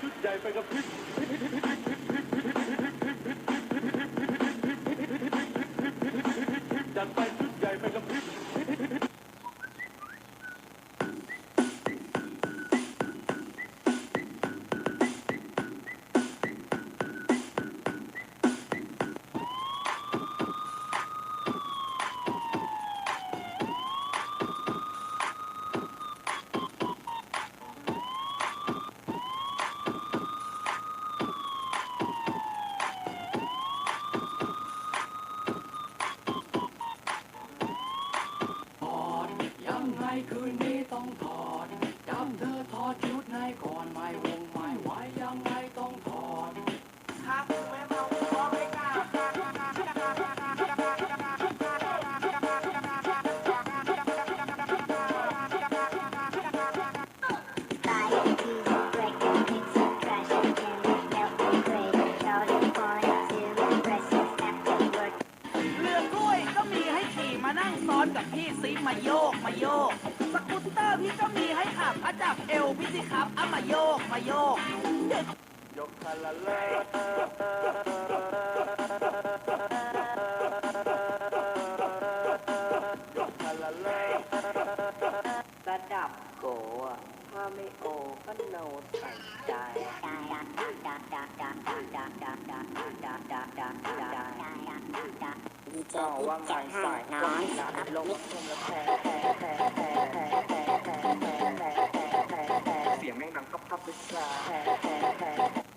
ชุดใหญ่ไปกับพริ that my. กับพี่ซิมาโยกมาโยก สกูตเตอร์พี่ก็มีให้ขับอาจับเอวพี่สิครับเอามาโยกมาโยกยกคาราเลยกคาราเลระดับโกะถ้าไม่โอก็โนดใส่ใจ เจอพุทธจากน้างร้านสาแลมเสียงแม่งดังทับทับเลย